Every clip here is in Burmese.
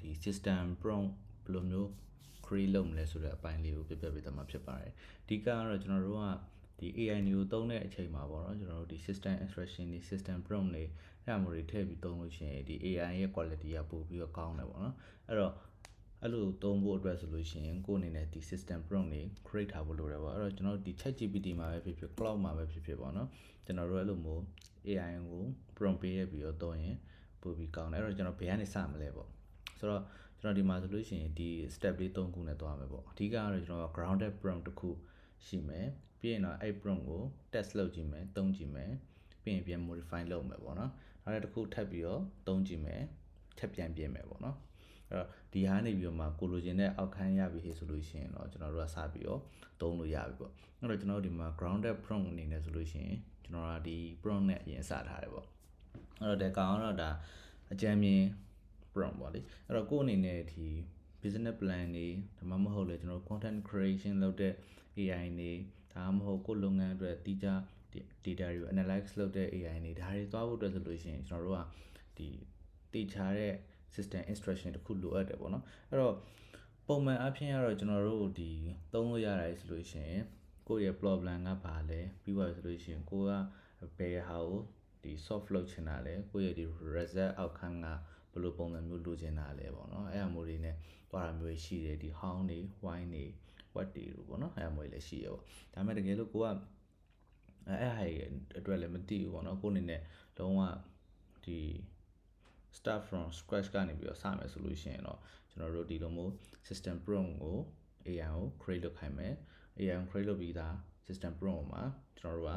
ဒီ system prompt ဘယ်လိုမျိုး create လုပ်မလဲဆိုတဲ့အပိုင်းလေးကိုပြပြပေးသွားမှာဖြစ်ပါတယ်အဓိကကတော့ကျွန်တော်တို့ကဒီ AI တွေကိုသုံးတဲ့အချိန်မှာပေါ့နော်ကျွန်တော်တို့ဒီ system instruction တွေ system prompt တွေအဲ့အမျိုးတွေထည့်ပြီးသုံးလို့ရှိရင်ဒီ AI ရဲ့ quality ကပိုပြီးတော့ကောင်းတယ်ပေါ့နော်အဲ့တော့အဲ့လိုသုံးဖို့အတွက်ဆိုလို့ရှိရင်ကိုယ်အနေနဲ့ဒီ system prompt တွေ create ထားဖို့လိုတယ်ပေါ့အဲ့တော့ကျွန်တော်တို့ဒီ ChatGPT မှာပဲဖြစ်ဖြစ် cloud မှာပဲဖြစ်ဖြစ်ပေါ့နော်ကျွန်တော်တို့အဲ့လိုမျိုး AI ကို prompt ပေးရပြီးတော့သုံးရင်ပိုပြီးကောင်းတယ်အဲ့တော့ကျွန်တော်ဘယ်ကနေစမလဲပေါ့ ဆိုတော့ကျွန်တော်ဒီမှာဆိုလို့ရှိရင်ဒီ step လေး၃ခုနဲ့သွားမယ်ပေါ့အဓိကကတော့ကျွန်တော်က grounded prompt တစ်ခုရှိမယ်ပြီးရင်တော့အဲ့ prompt ကို test လုပ်ကြည့်မယ်သုံးကြည့်မယ်ပြီးရင်ပြန် modify လုပ်မယ်ပေါ့နော်နောက်တစ်ခုထပ်ပြီးတော့သုံးကြည့်မယ်ထပ်ပြန်ပြင်မယ်ပေါ့နော်အဲ့တော့ဒီဟာနေပြီးတော့မှကိုလိုချင်တဲ့အောက်ခန်းရပြီဟေ့ဆိုလို့ရှိရင်တော့ကျွန်တော်တို့ကစပြီးတော့သုံးလို့ရပြီပေါ့အဲ့တော့ကျွန်တော်တို့ဒီမှာ grounded prompt အနေနဲ့ဆိုလို့ရှိရင်ကျွန်တော်ကဒီ prompt နဲ့အရင်စထားတယ်ပေါ့အဲ့တော့ဒီကောင်ကတော့ဒါအကြမ်းမြင် prompt ပေါ့လေအဲ့တော့ကိုယ့်အနေနဲ့ဒီ business plan တွေဒါမှမဟုတ်လေကျွန်တော် content creation လုပ်တဲ့ AI တွေဒါမှမဟုတ်ကိုယ့်လုပ်ငန်းအတွက်တိကျ data တွေကို analyze လုပ်တဲ့ AI တွေဒါတွေသွားဖို့အတွက်ဆိုလို့ရှိရင်ကျွန်တော်တို့ကဒီတိကျတဲ့ system instruction တခုလိုအပ်တယ်ပေါ့နော်အဲ့တော့ပုံမှန်အဖြစ်ကတော့ကျွန်တော်တို့ဒီသုံးလို့ရတယ်ဆိုလို့ရှိရင်ကိုယ့်ရဲ့ problem ကဘာလဲပြီးသွားဆိုလို့ရှိရင်ကိုကဘယ်ဟာကိုဒီ soft လုပ်ချင်တာလဲကိုယ့်ရဲ့ဒီ result outcome က ဘယ်လိုပုံစံမျိုးလိုချင်တာလဲပေါ့နော်အဲ့အမျိုးတွေ ਨੇ သွားတာမျိုးရှိတယ်ဒီ how တွေ why တွေ what တွေလို့ပေါ့နော်အဲ့အမျိုးတွေလည်းရှိရပေါ့ဒါပေမဲ့တကယ်လို့ကိုကအဲ့ဟာအတွက်လည်းမသိဘူးပေါ့နော်ကိုအနေနဲ့လုံးဝဒီ start from scratch ကနေပြီးတော့စမယ်ဆိုလို့ရှိရင်တော့ကျွန်တော်တို့ဒီလိုမျိုး system prompt ကို AI ကို create လုပ်ခိုင်းမယ် AI ကို create လုပ်ပြီးသား system prompt မှာကျွန်တော်တို့က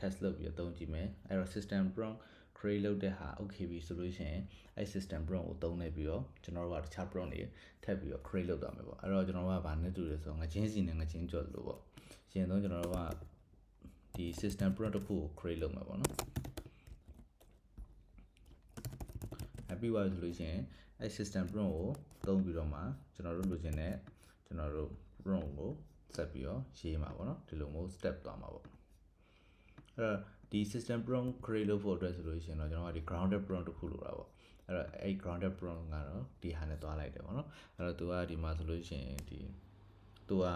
test လုပ်ပြီးတော့သုံးကြည့်မယ်အဲ့တော့ system prompt create လုပ်တဲ့ဟာ okay ပြီဆိုလို့ရှိရင်အဲ့ system prompt ကိုသုံးနေပြီးတော့ကျွန်တော်တို့ကတခြား prompt တွေထပ်ပြီးတော့ create လုပ်သွားမယ်ပေါ့အဲ့တော့ကျွန်တော်တို့ကဗာနဲ့တူတယ်ဆိုတော့ငချင်းစီနဲ့ငချင်းကြော်လို့ပေါ့ရှင်တော့ကျွန်တော်တို့ကဒီ system prompt တစ်ခုကို create လုပ်မှာပေါ့နော်အပြီးသွားဆိုလို့ရှိရင်အဲ့ system prompt ကိုသုံးပြီးတော့မှကျွန်တော်တို့လိုချင်တဲ့ကျွန်တော်တို့ prompt ကိုဆက်ပြီးတော့ရေးမှာပေါ့နော်ဒီလိုမျိုး step သွားမှာပေါ့အဲ့တော့ ဒီ system prompt create လုပ်ဖို့အတွက်ဆိုလို့ရှိရင်တော့ကျွန်တော်ကဒီ grounded prompt တစ်ခုလိုတာပေါ့အဲ့တော့အဲ့ grounded prompt ကတော့ဒီဟာနဲ့သွားလိုက်တယ်ပေါ့နော်အဲ့တော့သူကဒီမှာဆိုလို့ရှိရင်ဒီသူက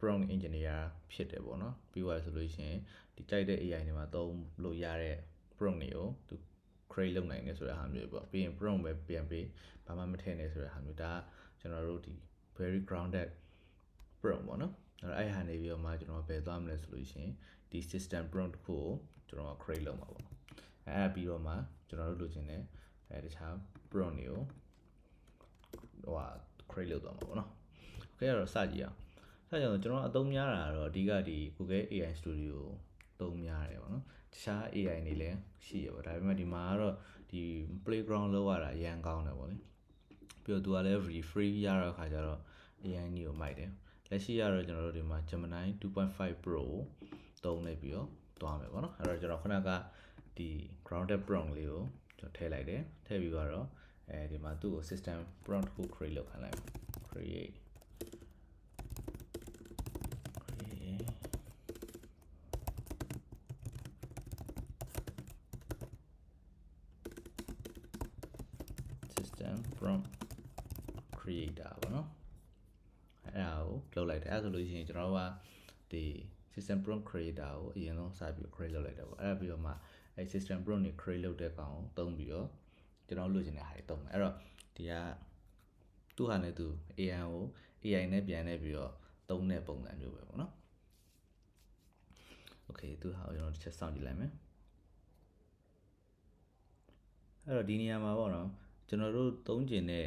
prompt engineer ဖြစ်တယ်ပေါ့နော်ပြီးသွားဆိုလို့ရှိရင်ဒီကြိုက်တဲ့ AI တွေမှာသုံးလို့ရတဲ့ prompt တွေကိုသူ create လုပ်နိုင်တယ်ဆိုတဲ့ဟာမျိုးပေါ့ပြီးရင် prompt ပဲပြန်ပြီးဘာမှမထည့်နဲ့ဆိုတဲ့ဟာမျိုးဒါကကျွန်တော်တို့ဒီ very grounded prompt ပေါ့နော် အဲ့တော့အဲ့ဟာနေပြီးတော့မှကျွန်တော်ပဲသွားမလဲဆိုလို့ရှိရင်ဒီ system prompt တစ်ခုကိုကျွန်တော် create လုပ်မှာပေါ့အဲ့ပြီးတော့မှကျွန်တော်တို့လိုချင်တဲ့အဲတခြား prompt တွေကိုဟိုဟာ create လုပ်သွားမှာပေါ့နော် okay အဲ့တော့စကြည့်အောင်စကြအောင်ကျွန်တော်အသုံးများတာတော့အဓိကဒီ Google AI Studio သုံးများတယ်ပေါ့နော်တခြား AI တွေလည်းရှိရပေါ့ဒါပေမဲ့ဒီမှာကတော့ဒီ playground လောက်ရတာအရန်ကောင်းတယ်ပေါ့လေပြီးတော့သူကလည်း free free ရတဲ့အခါကျတော့အရန်ကြီးကိုမိုက်တယ် လက်ရှိရတော့ကျွန်တော်တို့ဒီမှာ Gemini 2.5 Pro ကိုသုံးနေပြီးတော့သွားမယ်ပေါ့နော်အဲ့တော့ကျွန်တော်ခုနကဒီ grounded prompt လေးကိုကျွန်တော်ထည့်လိုက်တယ်ထည့်ပြီးတော့အဲဒီမှာသူ့ကို system prompt ကို create လုပ်ခိုင်းလိုက် create system prompt creator ပေါ့နော်အဲ့ဒါကို လုပ်လိုက်တယ်အဲ့ဆိုလို့ရှိရင်ကျွန်တော်တို့ကဒီ system prompt creator ကိုအရင်ဆုံးစပြီး create လုပ်လိုက်တယ်ပေါ့အဲ့ဒါပြီးတော့မှအဲ့ system prompt တွေ create လုပ်တဲ့ကောင်ကိုသုံးပြီးတော့ကျွန်တော်လိုချင်တဲ့ဟာတွေသုံးမယ်အဲ့တော့ဒီကသူ့ဟာနဲ့သူ AI ကို AI နဲ့ပြန်နေပြီးတော့သုံးတဲ့ပုံစံမျိုးပဲပေါ့နော် Okay သူဟာကိုကျွန်တော်တစ်ချက်စောင့်ကြည့်လိုက်မယ်အဲ့တော့ဒီနေရာမှာပေါ့နော်ကျွန်တော်တို့သုံးကျင်တဲ့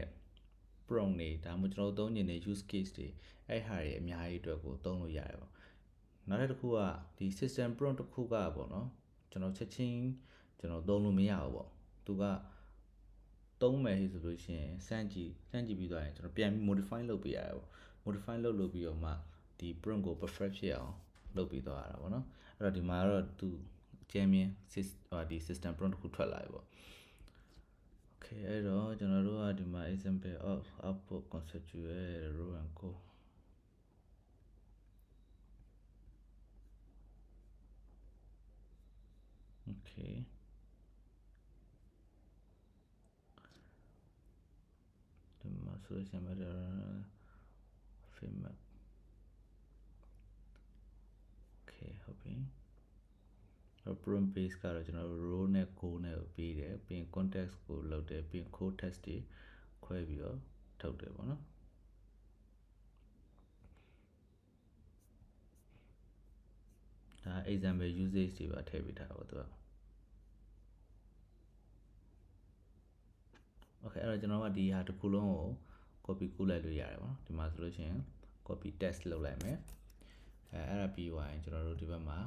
prompt တွေဒါမှမဟုတ်ကျွန်တော်တို့သုံးကျင်တဲ့ use case တွေအဲ့ဟာတွေအများကြီးအတွက်ကိုသုံးလို့ရတယ်ပေါ့နောက်တစ်ခုကဒီ system prompt တစ်ခုကပေါ့နော်ကျွန်တော်ချက်ချင်းကျွန်တော်သုံးလို့မရဘူးပေါ့သူကသုံးမယ်ဆိုလို့ရှိရင်စမ်းကြည့်စမ်းကြည့်ပြီးသွားရင်ကျွန်တော်ပြန်ပြီး modify လုပ်ပေးရတယ်ပေါ့ modify လုပ်လုပ်ပြီးတော့မှဒီ prompt ကို perfect ဖြစ်အောင်လုပ်ပြီးသွားရတာပေါ့နော်အဲ့တော့ဒီမှာတော့သူအကျဉ်းမြင်ဒီ system prompt တစ်ခုထွက်လာပြီပေါ့ Okay အဲ့တော့ကျွန်တော်တို့ကဒီမှာ example of output conceptual row and co Okay solution matter framework okay ဟုတ်ပြီတော့ prompt base ကတော့ကျွန်တော်တို့ row နဲ့ goal နဲ့ကိုပေးတယ်ပြီးရင် context ကိုလုပ်တယ်ပြီးရင် code test တွေခွဲပြီးတော့ထုတ်တယ်ပေါ့နော်ဒါ example usage တွေပါထည့်ပေးထားပါတော့သူက Okay အဲ့တော့ကျွန်တော်ကဒီဟာတစ်ခုလုံးကို copy ကူးလိုက်လို့ရတယ်ပေါ့နော်ဒီမှာဆိုလို့ရှိရင် copy test လုပ်လိုက်မယ်အဲအဲ့ဒါပြီးသွားရင်ကျွန်တော်တို့ဒီဘက်မှာ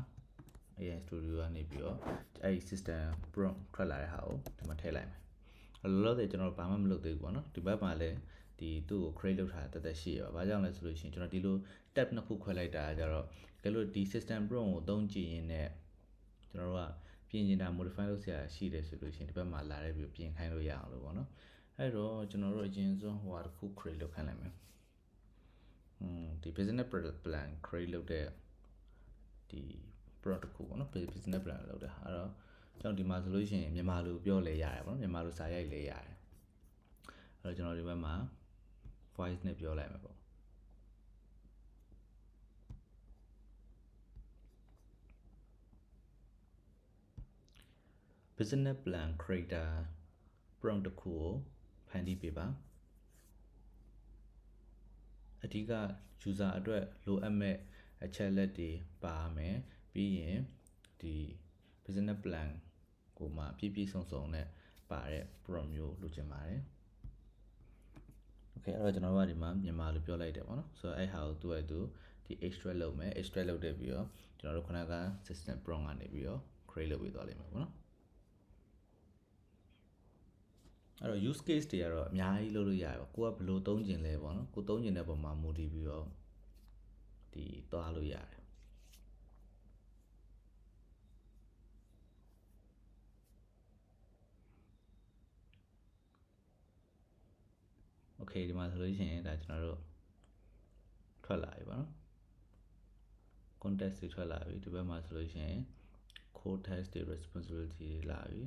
AI Studio ကနေပြီးတော့အဲ့ဒီ system prompt ထွက်လာတဲ့ဟာကိုဒီမှာထည့်လိုက်မယ်အဲ့လောလောဆယ်ကျွန်တော်ဘာမှမလုပ်သေးဘူးပေါ့နော်ဒီဘက်မှာလည်းဒီသူ့ကို create လုပ်ထားတဲ့တက်တက်ရှိရပါဘာကြောင့်လဲဆိုလို့ရှိရင်ကျွန်တော်ဒီလို tab နှစ်ခုခွဲလိုက်တာကြတော့ကဲလို့ဒီ system prompt ကိုသုံးကြည့်ရင်လည်းကျွန်တော်တို့ကပြင်ကျင်တာ modify လုပ်စရာရှိတယ်ဆိုလို့ရှိရင်ဒီဘက်မှာလာတဲ့ပြီးပြင်ခိုင်းလို့ရအောင်လို့ပေါ့နော်အဲ့တော့ကျွန်တော်တို့အရင်ဆုံးဟိုဟာတစ်ခု create လုပ်ခိုင်းလိုက်မယ်อืมဒီ business plan create လုပ်တဲ့ဒီ product တစ်ခုပေါ့နော် business plan လုပ်တဲ့အဲ့တော့ကျွန်တော်ဒီမှာဆိုလို့ရှိရင်မြန်မာလိုပြောလဲရတယ်ပေါ့နော်မြန်မာလိုစာရိုက်လဲရတယ်အဲ့တော့ကျွန်တော်ဒီဘက်မှာ voice နဲ့ပြောလိုက်မယ်ပေါ့ business plan creator prompt တစ်ခုကိုဖန်တီးပေးပါအဓိက user အတွက်လိုအပ်မဲ့အချက်လက်တွေပါမယ် ပြီးရင်ဒီ business plan ကိုမှပြည့်ပြည့်စုံစုံနဲ့ပါတဲ့ prompt မျိုးလိုချင်ပါတယ် Okay အဲ့တော့ကျွန်တော်တို့ကဒီမှာမြန်မာလိုပြောလိုက်တယ်ပေါ့နော်ဆိုတော့အဲ့ဟာကိုသူ့ရဲ့သူဒီ extract လုပ်မယ် extract လုပ်တဲ့ပြီးတော့ကျွန်တော်တို့ခုနက system prompt ကနေပြီးတော့ create လုပ်ပြီးသွားလိမ့်မယ်ပေါ့နော်အဲ့တော့ use case တွေကတော့အများကြီးလုပ်လို့ရတယ်ပေါ့ကိုကဘယ်လိုသုံးကျင်လဲပေါ့နော်ကိုသုံးကျင်တဲ့ပုံမှာမူတည်ပြီးတော့ဒီသွားလို့ရတယ် Okay ဒီမှာဆိုလို့ရှိရင်ဒါကျွန်တော်တို့ထွက်လာပြီပေါ့နော် context တွေထွက်လာပြီဒီဘက်မှာဆိုလို့ရှိရင် code test တွေ responsibility တွေလာပြီ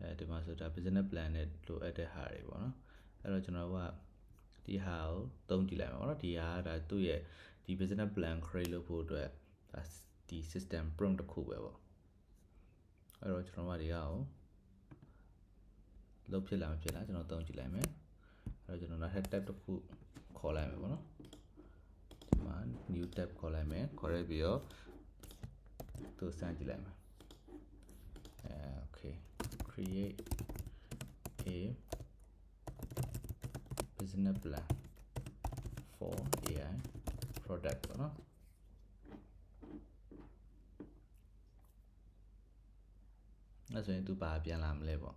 အဲဒီမှာဆိုဒါ business plan နဲ့လိုအပ်တဲ့ဟာတွေပေါ့နော်အဲ့တော့ကျွန်တော်တို့ကဒီဟာကိုသုံးကြည့်လိုက်မှာပေါ့နော်ဒီဟာကဒါသူ့ရဲ့ဒီ business plan create လုပ်ဖို့အတွက်ဒါဒီ system prompt တစ်ခုပဲပေါ့အဲ့တော့ကျွန်တော်တို့ကဒီဟာကိုလုပ်ဖြစ်လာမဖြစ်လားကျွန်တော်သုံးကြည့်လိုက်မယ် အဲ့တော့ကျွန်တော်နောက်ထပ် tab တစ်ခုခေါ်လိုက်မယ်ပေါ့နော်ဒီမှာ new tab ခေါ်လိုက်မယ်ခေါ်ရပြီးတော့သူစမ်းကြည့်လိုက်မယ်အဲ okay create a business plan for AI product ပေါ့နော်အဲ့ဆိုရင်သူပါပြန်လာမလဲပေါ့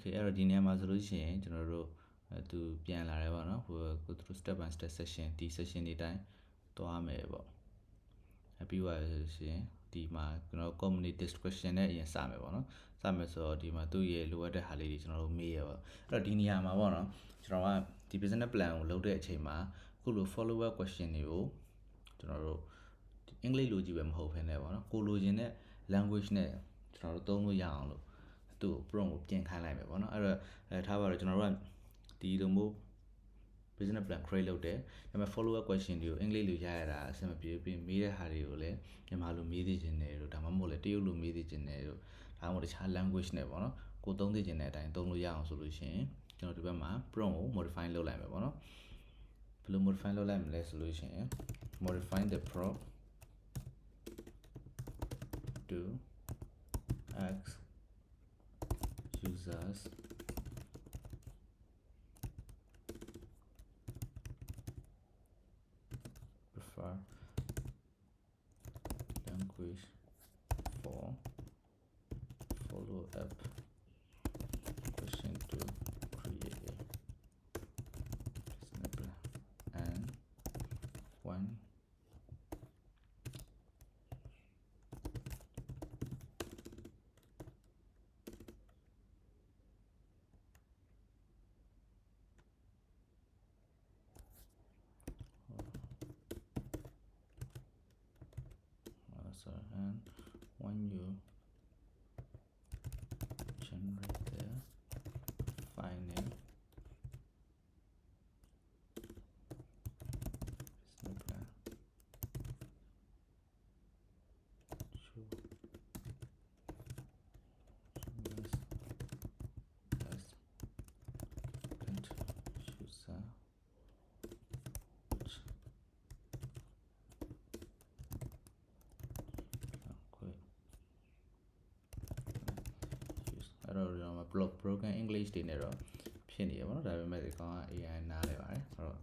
Okay အဲ့တော့ဒီနေရာမှာဆိုလို့ရှိရင်ကျွန်တော်တို့အဲသူပြန်လာတယ်ပေါ့နော်ဟိုကိုသူ step by step session ဒီ session တွေတိုင်းသွားမယ်ပေါ့အပြီးသွားရဆိုရှင်ဒီမှာကျွန်တော် community description နဲ့အရင်စမယ်ပေါ့နော်စမယ်ဆိုတော့ဒီမှာသူ့ရဲ့လိုအပ်တဲ့ဟာလေးတွေကျွန်တော်တို့မေးရပါအဲ့တော့ဒီနေရာမှာပေါ့နော်ကျွန်တော်ကဒီ business plan ကိုလုပ်တဲ့အချိန်မှာခုလို follow up question တွေကိုကျွန်တော်တို့အင်္ဂလိပ်လိုကြည့်ပဲမဟုတ်ဘဲနဲ့ပေါ့နော်ကိုလိုချင်တဲ့ language နဲ့ကျွန်တော်တို့သုံးလို့ရအောင်လို့ သူ့ကို prompt ကိုပြင်ခိုင်းလိုက်မယ်ပေါ့နော်အဲ့တော့အဲထားပါတော့ကျွန်တော်တို့ကဒီလိုမျိုး business plan create လုပ်တယ်ဒါပေမဲ့ follow up question တွေကိုအင်္ဂလိပ်လိုရရတာအဆင်မပြေပြီးမေးတဲ့ဟာတွေကိုလည်းမြန်မာလိုမေးသေးခြင်းတယ်တို့ဒါမှမဟုတ်လည်းတရုတ်လိုမေးသေးခြင်းတယ်တို့ဒါမှမဟုတ်တခြား language နဲ့ပေါ့နော်ကိုသုံးသေးခြင်းတဲ့အတိုင်းသုံးလို့ရအောင်ဆိုလို့ရှိရင်ကျွန်တော်ဒီဘက်မှာ prompt ကို modify လုပ်လိုက်မယ်ပေါ့နော်ဘယ်လို modify လုပ်လိုက်မလဲဆိုလို့ရှိရင် modify the prompt to ask users prefer language for follow sorry, and when you generate the file block broken english တွေနဲ့တော့ဖြစ်နေရပါတော့ဒါပေမဲ့ဒီကောင်က AI နားလဲပါတယ်အဲ့တော့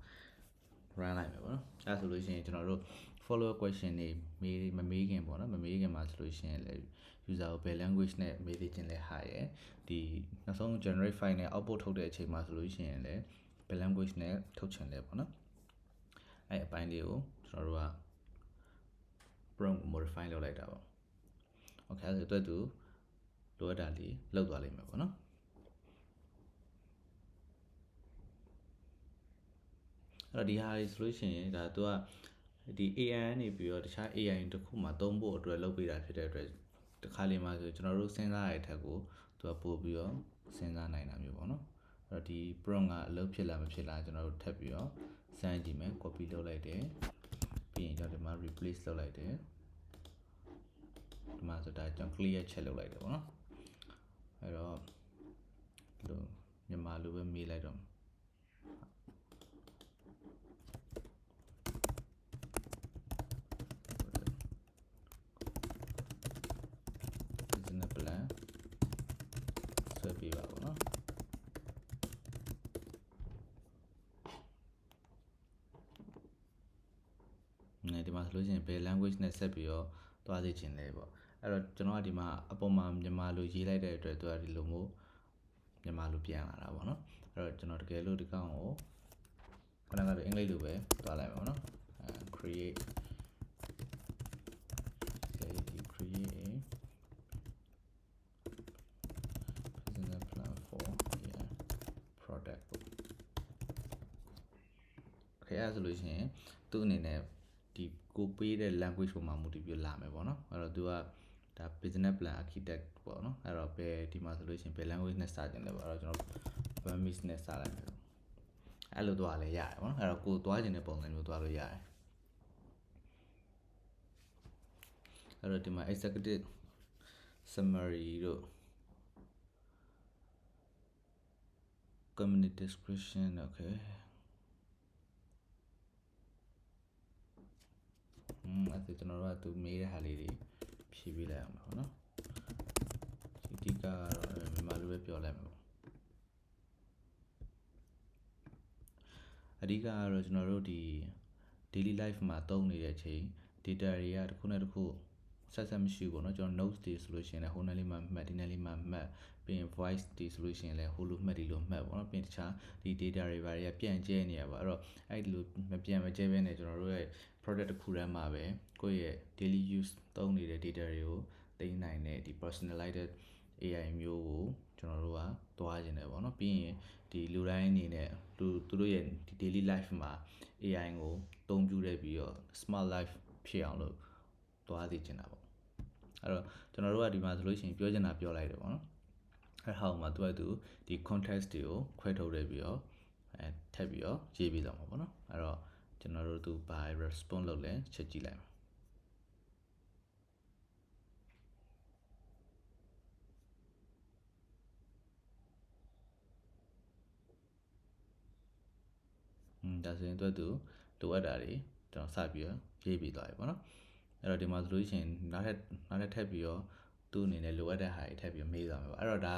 run လိုက်မယ်ပေါ့နော်အဲဒါဆိုလို့ရှိရင်ကျွန်တော်တို့ follow up question တွေမေးမမေးခင်ပေါ့နော်မမေးခင်မှာဆိုလို့ရှိရင်လည်း user ကိုဘယ် language နဲ့မေးသိခြင်းလဲဟာရယ်ဒီနောက်ဆုံး generate file နဲ့ output ထုတ်တဲ့အချိန်မှာဆိုလို့ရှိရင်လည်းဘယ် language နဲ့ထုတ်ချင်လဲပေါ့နော်အဲအပိုင်းလေးကိုကျွန်တော်တို့က prompt modify လုပ်လိုက်တာပေါ့ okay အဲ့ဒါဆိုတော့သူလိုအပ်တာလေးလောက်သွားလိမ့်မယ်ပေါ့နော် တော့ဒီဟာလေးဆိုလို့ရှိရင်ဒါသူကဒီ AI နေပြီးတော့တခြား AI တစ်ခုမှသုံးဖို့အတွက်လုပ်ပေးတာဖြစ်တဲ့အတွက်တစ်ခါလေမှဆိုကျွန်တော်တို့စဉ်းစားရတဲ့ထက်ကိုသူကပို့ပြီးတော့စဉ်းစားနိုင်တာမျိုးပေါ့နော်အဲ့တော့ဒီ prompt ကအလုပ်ဖြစ်လားမဖြစ်လားကျွန်တော်တို့ထပ်ပြီးတော့စမ်းကြည့်မယ် copy လုပ်လိုက်တယ်ပြီးရင်ကျွန်တော်ဒီမှာ replace လုပ်လိုက်တယ်ဒီမှာဆိုဒါကျွန်တော် clear ချက်လုပ်လိုက်တယ်ပေါ့နော်အဲ့တော့ဒီလိုမြန်မာလိုပဲမေးလိုက်တော့ business plan ဆွဲပြပါဘောနော်နေဒီမှာဆိုလို့ရှိရင် ဘယ် language နဲ့ဆက်ပြီးတော့သွားစေချင်လဲပေါ့အဲ့တော့ကျွန်တော်ကဒီမှာအပေါ်မှာမြန်မာလိုရေးလိုက်တဲ့အတွက်သူကဒီလိုမျိုးမြန်မာလိုပြန်လာတာပေါ့နော်အဲ့တော့ကျွန်တော်တကယ်လို့ဒီကောင်ကိုခဏကတော့အင်္ဂလိပ်လိုပဲသွားလိုက်ပါပေါ့နော်အဲ create say you create a business plan for yeah product book okay အဲ့ဒါဆိုလို့ရှိရင်သူ့အနေနဲ့ ဒီကိုပေးတဲ့ language ပုံမှာမူတည်ပြီးလာမယ်ပေါ့နော်အဲ့တော့သူကဒါ business plan architect ပေါ့နော်အဲ့တော့ဘယ်ဒီမှာဆိုလို့ရှိရင်ဘယ် language နဲ့စတင်လဲပေါ့အဲ့တော့ကျွန်တော် Burmese နဲ့စလိုက်မယ်အဲ့လိုသွားလဲရတယ်ပေါ့နော်အဲ့တော့ကိုသွားခြင်းတဲ့ပုံစံမျိုးသွားလို့ရတယ်အဲ့တော့ဒီမှာ executive summary တို့ community description okay อืมအဲ့ဒါကျွန်တော်တို့ကသူမေးတဲ့ဟာလေးတွေဖြည့်ပေးလိုက်အောင်ပါဘောနော်ဒီတိကတော့မြန်မာလိုပဲပြောလိုက်မှာပေါ့အဓိကကတော့ကျွန်တော်တို့ဒီ daily life မှာသုံးနေတဲ့အချိန် data တွေကတစ်ခုနဲ့တစ်ခုဆက်ဆက်မရှိဘူးပေါ့နော်ကျွန်တော် notes တွေဆိုလို့ရှိရင်လည်းဟိုနယ်လေးမှာမှတ်ဒီနယ်လေးမှာမှတ် ပြီးရင် voice တွေဆိုလို့ရှိရင်လည်းဟိုလိုမှတ်ဒီလိုမှတ်ပေါ့နော်ပြီးရင်တခြားဒီ data တွေဘာတွေကပြန့်ကျဲနေရပါအဲ့တော့အဲ့ဒီလိုမပြန့်မကျဲဘဲနဲ့ကျွန်တော်တို့ရဲ့ product တစ်ခုတည်းမှာပဲကိုယ့်ရဲ့ daily use သုံးနေတဲ့ data တွေကိုသိမ်းနိုင်တဲ့ဒီ personalized AI မျိုးကိုကျွန်တော်တို့ကသွားခြင်းတယ်ပေါ့နော်ပြီးရင်ဒီလူတိုင်းအနေနဲ့သူသူတို့ရဲ့ဒီ daily life မှာ AI ကိုအသုံးပြုတဲ့ပြီးတော့ smart life ဖြစ်အောင်လို့သွားသိချင်တာပေါ့အဲ့တော့ကျွန်တော်တို့ကဒီမှာဆိုလို့ရှိရင်ပြောချင်တာပြောလိုက်တယ်ပေါ့နော် အဲ့ဟာမှာသူကသူဒီ context တွေကိုခွဲထုတ်ရပြီးတော့အဲထပ်ပြီးတော့ရေးပြီးတော့မှာပေါ့နော်အဲ့တော့ကျွန်တော်တို့သူဘာ response လုပ်လဲချက်ကြည့်လိုက်ပါอืมဒါဆိုရင်သူကသူလိုအပ်တာတွေကျွန်တော်စပြီးတော့ရေးပြီးသွားပြီပေါ့နော်အဲ့တော့ဒီမှာဆိုလို့ရှိရင်နောက်ထပ်နောက်ထပ်ထပ်ပြီးတော့ သူ့အနေနဲ့လိုအပ်တဲ့ဟာတွေထပ်ပြီးတော့မေးသွားမှာပေါ့အဲ့တော့ဒါ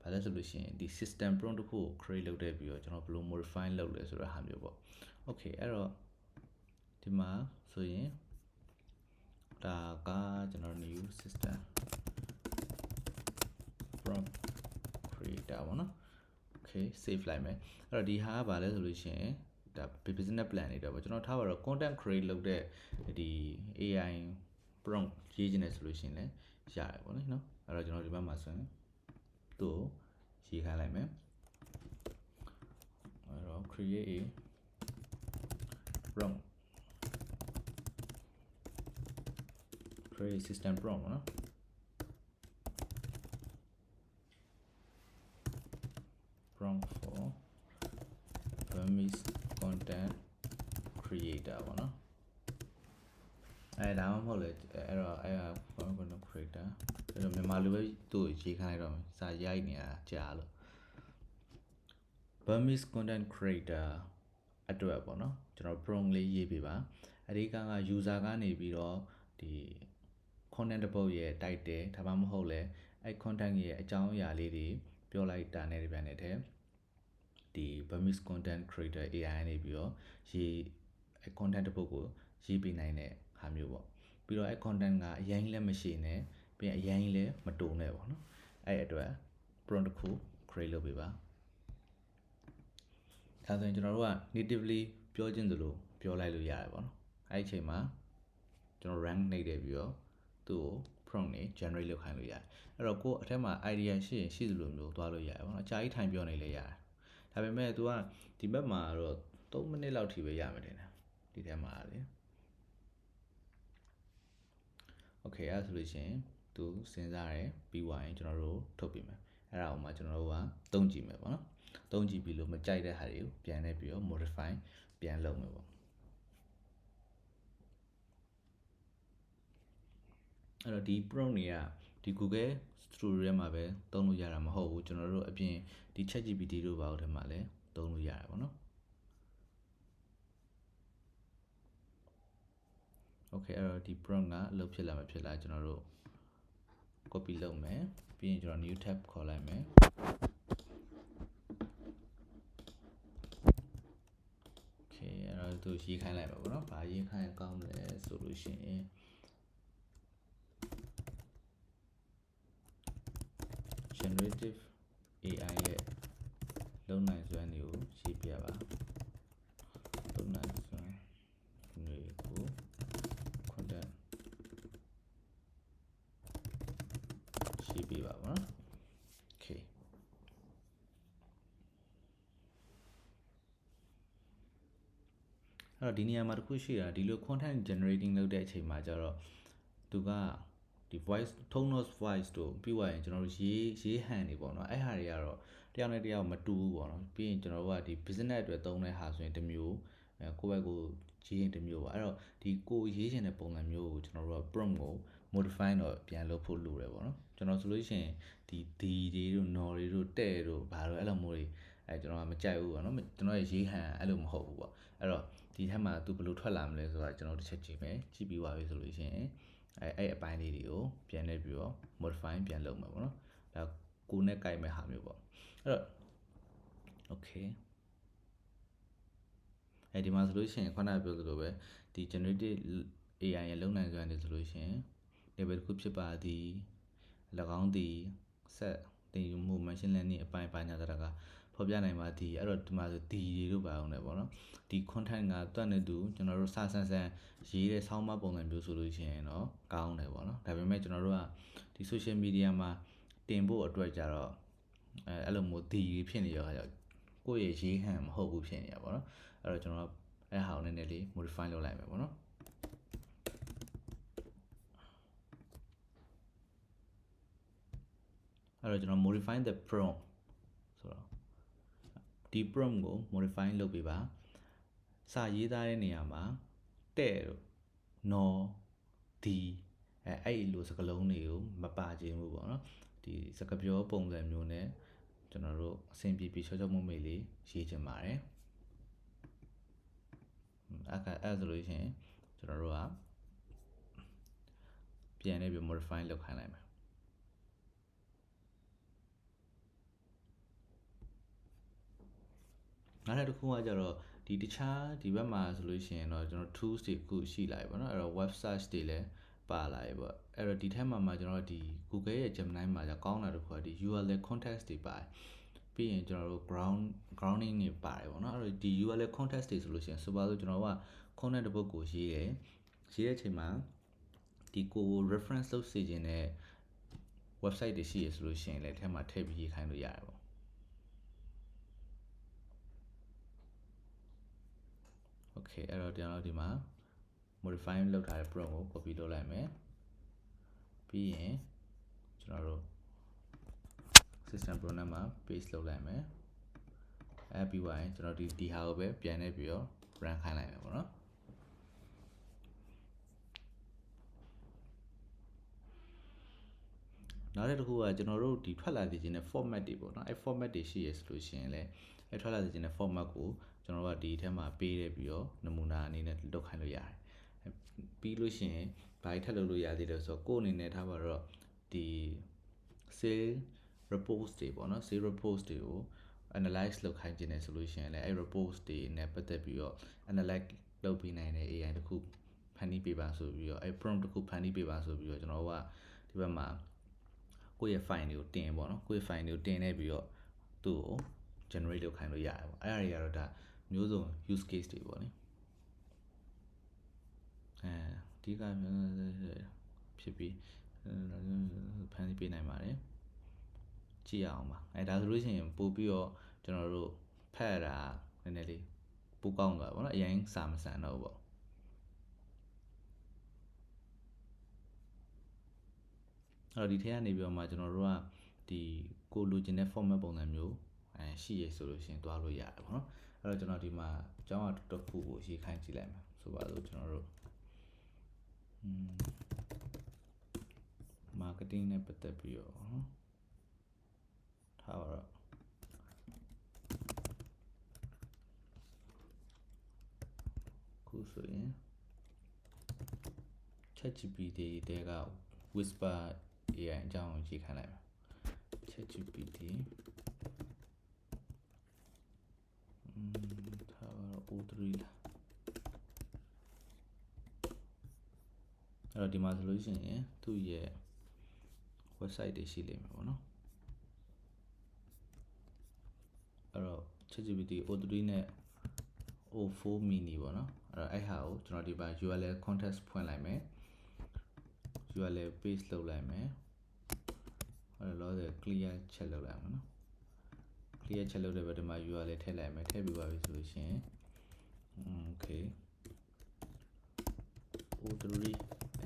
ကဘာလဲဆိုလို့ရှိရင်ဒီ system prompt တစ်ခုကို create လုပ်တဲ့ပြီးတော့ကျွန်တော်ဘယ်လို modify လုပ်လဲဆိုတဲ့ဟာမျိုးပေါ့ okay အဲ့တော့ဒီမှာဆိုရင်ဒါကကျွန်တော် new system prompt creator ပေါ့နော် okay save လိုက်မယ်အဲ့တော့ဒီဟာကဘာလဲဆိုလို့ရှိရင်ဒါ business plan တွေတော့ပေါ့ကျွန်တော်ထားပါတော့ content create လုပ်တဲ့ဒီ AI prompt ရေးခြင်းနဲ့ဆိုလို့ရှိရင်လည်း ရတယ်ပေါ့နော်အဲ့တော့ကျွန်တော်ဒီဘက်မှာဆိုရင်သူ့ကိုရေးခိုင်းလိုက်မယ်အဲ့တော့ create a prompt create system prompt ပေါ့နော် for premise content creator ပေါ့နော် အဲဒါမှမဟုတ်လေအဲ့တော့အဲ့ဒါ Burmese content creator အဲ့တော့မြန်မာလိုပဲသူ့ကိုရေးခိုင်းလိုက်တော့မယ်စာရိုက်နေတာကြာလို့ Burmese content creator အတွက်ပေါ့နော်ကျွန်တော် prompt လေးရေးပေးပါအဓိကက user ကနေပြီးတော့ဒီ content တစ်ပုဒ်ရဲ့ title ဒါမှမဟုတ်လဲအဲ့ content ရဲ့အကြောင်းအရာလေးတွေပြောလိုက်တာနဲ့ဒီပြန်နေတဲ့ဒီ Burmese content creator AI နေပြီးတော့ရေးအဲ့ content တစ်ပုဒ်ကိုရေးပေးနိုင်တဲ့ ဟာမျိုးပေါ့ပြီးတော့အဲ့ content ကအရင်လည်းမရှိနဲ့ပြီးရင်အရင်လည်းမတုံနဲ့ပေါ့နော်အဲ့အတွက် prompt တစ်ခု create လုပ်ပေးပါဒါဆိုရင်ကျွန်တော်တို့က natively ပြောခြင်းသလိုပြောလိုက်လို့ရတယ်ပေါ့နော်အဲ့ဒီအချိန်မှာကျွန်တော် rank နှိပ်တယ်ပြီးတော့သူ့ကို prompt နေ generate လုပ်ခိုင်းလို့ရတယ်အဲ့တော့ကိုယ်အထက်မှာ idea ရှိရင်ရှိသလိုမျိုးသွားလို့ရတယ်ပေါ့နော်အကြာကြီးထိုင်ပြောနေလေရတယ်ဒါပေမဲ့ तू ကဒီဘက်မှာတော့3မိနစ်လောက်ထိပဲရမယ်တင်တယ်ဒီထဲမှာလေ okay အဲ့ဒါဆိုလို့ရှိရင် तू စဉ်းစားတယ်ပြီးသွားရင်ကျွန်တော်တို့ထုတ်ပြမယ်အဲ့ဒါအောင်မှကျွန်တော်တို့ကတုံးကြည့်မယ်ပေါ့နော်တုံးကြည့်ပြီးလို့မကြိုက်တဲ့ဟာတွေကိုပြန်နေပြီးတော့ modify ပြန်လုပ်မယ်ပေါ့အဲ့တော့ဒီ prompt တွေကဒီ Google Studio ထဲမှာပဲသုံးလို့ရတာမဟုတ်ဘူးကျွန်တော်တို့အပြင်ဒီ ChatGPT တို့ဘာလို့ထဲမှာလည်းသုံးလို့ရတယ်ပေါ့နော် Okay အဲ့တော့ဒီ prompt ကအလုပ်ဖြစ်လာမှာဖြစ်လာကျွန်တော်တို့ copy လုပ်မယ်ပြီးရင်ကျွန်တော် new tab ခေါ်လိုက်မယ် Okay အဲ့တော့သူရေးခိုင်းလိုက်ပါဘောနော်။ဘာရေးခိုင်းကောင်းလဲဆိုလို့ရှိရင် generative AI ရဲ့လုံနိုင်စွမ်းတွေကိုရေးပြပါ။လုံနိုင်စွမ်းတွေကို content ရေးပြပါဘောနော်။ Okay အဲ့တော့ဒီနေရာမှာတစ်ခုရှိတာဒီလို content generating လုပ်တဲ့အချိန်မှာကျတော့သူကဒီ voice tone of voice တို့ပြီးသွားရင်ကျွန်တော်တို့ရေးရေးဟန်နေပေါ့နော်အဲ့ဟာတွေကတော့တယောက်နဲ့တယောက်မတူဘူးပေါ့နော်ပြီးရင်ကျွန်တော်တို့ကဒီ business အတွက်သုံးတဲ့ဟာဆိုရင်တစ်မျိုးအဲကိုယ့်ဘက်ကိုရေးရင်တစ်မျိုးပေါ့အဲ့တော့ဒီကိုရေးချင်တဲ့ပုံစံမျိုးကိုကျွန်တော်တို့က prompt ကို modify တော့ပြန်လုပ်ဖို့လိုတယ်ပေါ့နော်ကျွန်တော်ဆိုလို့ရှိရင်ဒီဒီတွေတို့ no တွေတို့တဲ့တို့ဘာလို့အဲ့လိုမျိုးတွေအဲကျွန်တော်ကမကြိုက်ဘူးပေါ့နော်ကျွန်တော်ရဲ့ရေးဟန်အဲ့လိုမဟုတ်ဘူးပေါ့အဲ့တော့ ဒီထက်မှာသူဘယ်လိုထွက်လာမလဲဆိုတာကျွန်တော်တစ်ချက်ကြည့်မယ်ကြည့်ပြီးသွားပြီဆိုလို့ရှိရင်အဲအဲ့အပိုင်းလေးတွေကိုပြန်နေပြီးတော့ modify ပြန်လုပ်မှာပေါ့နော်ဒါကိုနဲ့ကြိုက်မဲ့ဟာမျိုးပေါ့အဲ့တော့ okay အဲဒီမှာဆိုလို့ရှိရင်ခုနကပြောသလိုပဲဒီ generative AI ရဲ့လုံနိုင်စွမ်းတွေဆိုလို့ရှိရင် level တစ်ခုဖြစ်ပါသည်၎င်းသည်ဆက်တင်ယူမှု machine learning အပိုင်းပိုင်းညာတရက ဖော်ပြနိုင်ပါသည်အဲ့တော့ဒီမှာဆိုဒီတွေတို့ပါအောင်တယ်ပေါ့နော်ဒီ content ကတွတ်နေသူကျွန်တော်တို့စဆန်းဆန်းရေးတဲ့ဆောင်းပါးပုံစံမျိုးဆိုလို့ရှိရင်တော့ကောင်းတယ်ပေါ့နော်ဒါပေမဲ့ကျွန်တော်တို့ကဒီ social media မှာတင်ဖို့အတွက်ကြတော့အဲအဲ့လိုမျိုးဒီဖြစ်နေရောကိုယ့်ရဲ့ရေးဟန်မဟုတ်ဘူးဖြစ်နေရပါတော့အဲ့တော့ကျွန်တော်အဲ့ဟာကိုနည်းနည်းလေး modify လုပ်လိုက်မယ်ပေါ့နော်အဲ့တော့ကျွန်တော် modify the prompt ဆိုတော့ ဒီ prompt ကို modify လုပ်ပေးပါစာရေးသားတဲ့နေရာမှာတဲ့တို့ no ဒီအဲအဲ့လိုစကားလုံးတွေကိုမပါခြင်းဘူးပေါ့နော်ဒီစကားပြောပုံစံမျိုးနဲ့ကျွန်တော်တို့အဆင်ပြေပြေချောချောမွေ့မွေ့လေးရေးချင်ပါတယ်အခါအဲ့ဆိုလို့ရှိရင်ကျွန်တော်တို့ကပြန်နေပြီး modify လုပ်ခိုင်းလိုက်မယ် နောက်တစ်ခုကကြတော့ဒီတခြားဒီဘက်မှာဆိုလို့ရှိရင်တော့ကျွန်တော် tools တွေခုရှိလာပြီပေါ့နော်အဲ့တော့ web search တွေလည်းပါလာပြီပေါ့အဲ့တော့ဒီထက်မှာမှာကျွန်တော်ဒီ Google ရဲ့ Gemini မှာじゃကောင်းတာတစ်ခုကဒီ URL context တွေပါတယ်ပြီးရင်ကျွန်တော်တို့ ground grounding တွေပါတယ်ပေါ့နော်အဲ့တော့ဒီ URL context တွေဆိုလို့ရှိရင်ဆိုပါစို့ကျွန်တော်က content တစ်ပုဒ်ကိုရေးတယ်ရေးတဲ့အချိန်မှာဒီကို reference လုပ်စေခြင်းတဲ့ website တွေရှိရဆိုလို့ရှိရင်လည်းထဲမှာထည့်ပြီးရေးခိုင်းလို့ရတယ်ပေါ့ okay အဲ့တော့ကျွန်တော်ဒီမှာ modify လုပ်ထားတဲ့ prompt ကို copy လုပ်လိုက်မယ်ပြီးရင်ကျွန်တော်တို့ system program မှာ paste လုပ်လိုက်မယ်အဲပြီးသွားရင်ကျွန်တော်ဒီဒီဟာကိုပဲပြန်နေပြီးတော့ run ခိုင်းလိုက်မယ်ပေါ့နော်နောက်တစ်ခုကကျွန်တော်တို့ဒီထွက်လာစေခြင်းတဲ့ format တွေပေါ့နော်အဲ format တွေရှိရဆိုလို့ရှိရင်လည်းအဲထွက်လာစေခြင်းတဲ့ format ကို ကျွန်တော်တို့ကဒီထဲမှာပေးတယ်ပြီးတော့နမူနာအနေနဲ့လုပ်ခိုင်းလို့ရတယ်အဲပြီးလို့ရှိရင်ဘာထပ်လုပ်လို့ရသေးတယ်ဆိုတော့ကိုယ်အနေနဲ့ထားပါတော့ဒီ sale report တွေပေါ့နော် sale report တွေကို analyze လုပ်ခိုင်းခြင်းနဲ့ဆိုလို့ရှိရင်လည်းအဲ report တွေနဲ့ပတ်သက်ပြီးတော့ analyze လုပ်ပြီးနိုင်တဲ့ AI တခုဖန်တီးပေးပါဆိုပြီးတော့အဲ prompt တခုဖန်တီးပေးပါဆိုပြီးတော့ကျွန်တော်တို့ကဒီဘက်မှာကိုယ့်ရဲ့ file တွေကိုတင်ပေါ့နော်ကိုယ့်ရဲ့ file တွေကိုတင်နေပြီးတော့သူ့ကို generate လုပ်ခိုင်းလို့ရတယ်ပေါ့အဲ့ဒါတွေကတော့ဒါ မျိုးစုံ use case တွေပေါ့နိအဲဒီကဖြစ်ပြီးဖန်တီးပေးနိုင်ပါတယ်ကြည့်ရအောင်ပါအဲဒါဆိုလို့ရှိရင်ပို့ပြီးတော့ကျွန်တော်တို့ဖတ်ရတာနည်းနည်းလေးပိုကောင်းသွားပါဘောနော်အရင်စာမဆန်တော့ဘူးပေါ့အဲ့တော့ဒီထဲကနေပြီးတော့မှကျွန်တော်တို့ကဒီကိုလိုချင်တဲ့ format ပုံစံမျိုးအဲရှိရဆိုလို့ရှိရင်တွားလို့ရတယ်ပေါ့နော် အဲ့တော့ကျွန်တော်ဒီမှာအကြောင်းအတစ်ခုကိုရေးခိုင်းကြည့်လိုက်မှာဆိုပါစို့ကျွန်တော်တို့ marketing နဲ့ပတ်သက်ပြီးတော့နော်ထားပါတော့ခုဆိုရင် ChatGPT တဲက Whisper AI အကြောင်းကိုရေးခိုင်းလိုက်မှာ ChatGPT ထားပါတော့ O3 လားအဲ့တော့ဒီမှာဆိုလို့ရှိရင်သူ့ရဲ့ website တွေရှိလိမ့်မယ်ပေါ့နော်အဲ့တော့ ChatGPT O3 နဲ့ O4 mini ပေါ့နော်အဲ့တော့အဲ့ဟာကိုကျွန်တော်ဒီပါ URL context ဖွင့်လိုက်မယ် URL paste လုပ်လိုက်မယ်အဲ့တော့လောဆယ် clear ချက်လုပ်လိုက်မှာနော် clear ချက်လုပ်တဲ့ဘက်ဒီမှာ URL ထည့်လိုက်မယ်ထည့်ပြီးပါပြီဆိုလို့ရှိရင် okay O3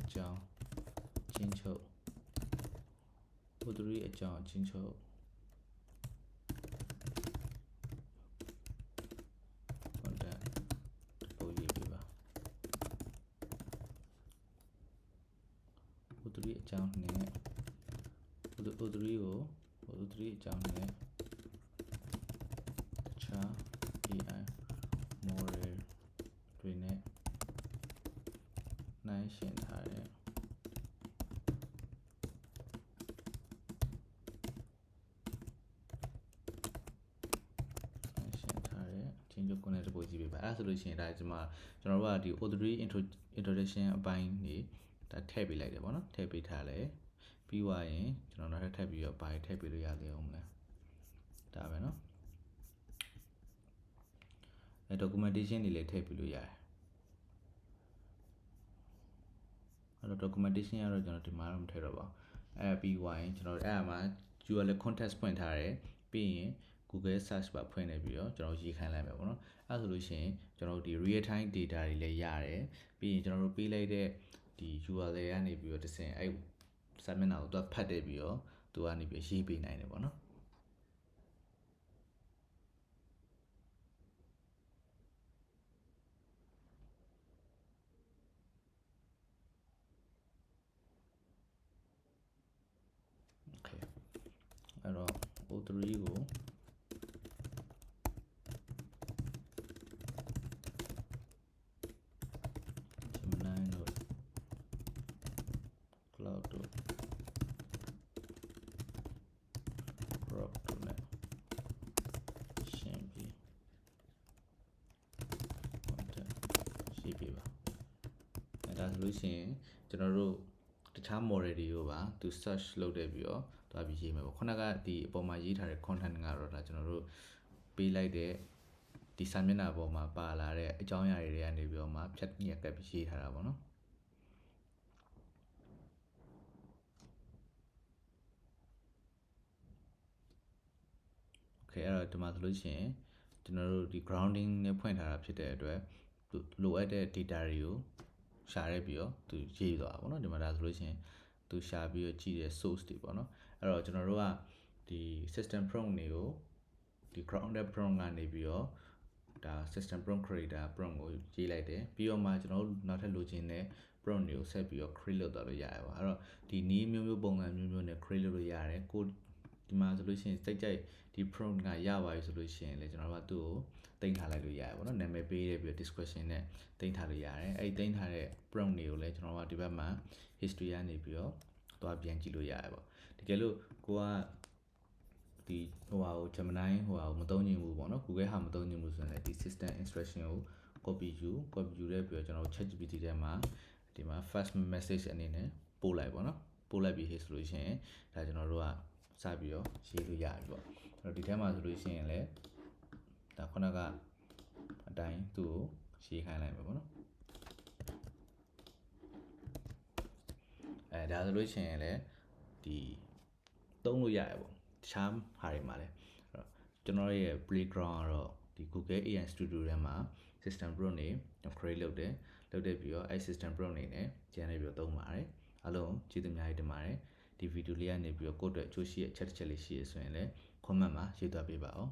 အကြောင်းချင်းချုပ် O3 အကြောင်းချင်းချုပ် content ပို့ရေးပြပါ O3 အကြောင်းနဲ့ O3 ကို O3 အကြောင်းနဲ့တခြား AI model တွေနဲ့နိုင်ရှင်ထားတဲ့ ရှင်းထား တဲ့ချင်းချုပ်ကွန်နဲ့တပုတ်ကြည့်ပေးပါအဲ့ဒါဆိုလို့ရှိရင်ဒါကျွန်မကျွန်တော်တို့ကဒီ O3 intro introduction အပိုင်းနေဒါထည့်ပေးလိုက်တယ်ပေါ့နော်ထည့်ပေးထားလဲပြီးွားရင်ကျွန်တော်နောက်ထပ်ထည့်ပြီးတော့ဘာထည့်ပေးလို့ရသေးအောင်မလဲဒါပဲနော်အဲ documentation တွေလည်းထည့်ပေးလို့ရတယ်အဲ့တော့ documentation ကတော့ကျွန်တော်ဒီမှာတော့မထည့်တော့ပါဘူးအဲပြီးွားရင်ကျွန်တော်အဲ့အမှာ URL context ဖွင့်ထားတယ်ပြီးရင် Google search ပါဖွင့်နေပြီးတော့ကျွန်တော်ရေးခိုင်းလိုက်မယ်ပေါ့နော်အဲဆိုလို့ရှိရင်ကျွန်တော်ဒီ real time data တွေလည်းရတယ်ပြီးရင်ကျွန်တော်တို့ပေးလိုက်တဲ့ဒီ URL ကနေပြီးတော့တစ်ဆင့်အဲ့ seminar ကိုသူကဖတ်တယ်ပြီးတော့သူကနေပြီးရေးပေးနိုင်တယ်ပေါ့နော်အဲ့တော့ O3 ကို လို့ရှိရင်ကျွန်တော်တို့တခြား model တွေကိုပါသူ search လုပ်တယ်ပြီးတော့တွားပြီးရေးမယ်ပေါ့ခုနကဒီအပေါ်မှာရေးထားတဲ့ content ကတော့ဒါကျွန်တော်တို့ပေးလိုက်တဲ့ဒီစာမျက်နှာပေါ်မှာပါလာတဲ့အကြောင်းအရာတွေကနေပြီးတော့မှဖြတ်ညက်ကပ်ပြီးရေးထားတာပေါ့နော်โอเคအဲ့တော့ဒီမှာဆိုလို့ရှိရင်ကျွန်တော်တို့ဒီ grounding နဲ့ဖွင့်ထားတာဖြစ်တဲ့အတွက်လိုအပ်တဲ့ data တွေကို ရှာရဲပြီးတော့သူရေးသွားတာပေါ့နော်ဒီမှာဒါဆိုလို့ရှိရင်သူရှာပြီးတော့ကြည့်တဲ့ source တွေပေါ့နော်အဲ့တော့ကျွန်တော်တို့ကဒီ system prompt တွေကိုဒီ grounded prompt ကနေပြီးတော့ဒါ system prompt creator prompt ကိုရေးလိုက်တယ်ပြီးတော့မှကျွန်တော်တို့နောက်ထပ်လိုချင်တဲ့ prompt တွေကိုဆက်ပြီးတော့ create လုပ်တော့လို့ရတယ်ပေါ့အဲ့တော့ဒီနည်းမျိုးမျိုးပုံစံမျိုးမျိုးနဲ့ create လုပ်လို့ရတယ်ကိုဒီမှာဆိုလို့ရှိရင်စိတ်ကြိုက်ဒီ prompt ကရပါပြီဆိုလို့ရှိရင်လေကျွန်တော်တို့ကသူ့ကို တင်ထားလိုက်လို့ရတယ်ပေါ့နော်နာမည်ပေးတယ်ပြီးတော့ description နဲ့တင်ထားလို့ရတယ်အဲ့ဒီတင်ထားတဲ့ prompt တွေကိုလည်းကျွန်တော်တို့ကဒီဘက်မှာ history ကနေပြီးတော့သွားပြန်ကြည့်လို့ရတယ်ပေါ့တကယ်လို့ကိုကဒီဟိုဟာကို Gemini ဟိုဟာကိုမသုံးညင်ဘူးပေါ့နော် Google ဟာမသုံးညင်ဘူးဆိုရင်လည်းဒီ system instruction ကို copy ယူ copy ယူတဲ့ပြီးတော့ကျွန်တော်တို့ ChatGPT ထဲမှာဒီမှာ first message အနေနဲ့ပို့လိုက်ပေါ့နော်ပို့လိုက်ပြီးဟေ့ဆိုလို့ရှိရင်ဒါကျွန်တော်တို့ကစပြီးတော့ရေးလို့ရပြီပေါ့အဲ့တော့ဒီထဲမှာဆိုလို့ရှိရင်လည်း ဒါခုနကအတိုင်းသူ့ကိုရေးခိုင်းလိုက်မယ်ပေါ့နော်အဲဒါဆိုလို့ရှိရင်လည်းဒီသုံးလို့ရတယ်ပေါ့တခြားဟာတွေမှာလည်းအဲ့တော့ကျွန်တော်ရဲ့ playground ကတော့ဒီ Google AI Studio ထဲမှာ system prompt တွေ create လုပ်တယ်လုပ်တဲ့ပြီးတော့အဲ system prompt တွေနဲ့ကျန်နေပြီးတော့သုံးပါတယ်အားလုံးကျေးဇူးအများကြီးတင်ပါတယ်ဒီဗီဒီယိုလေးကနေပြီးတော့ကိုယ့်အတွက်အကျိုးရှိတဲ့အချက်တစ်ချက်လေးရှိရဆိုရင်လည်း comment မှာရေးသွားပေးပါအောင်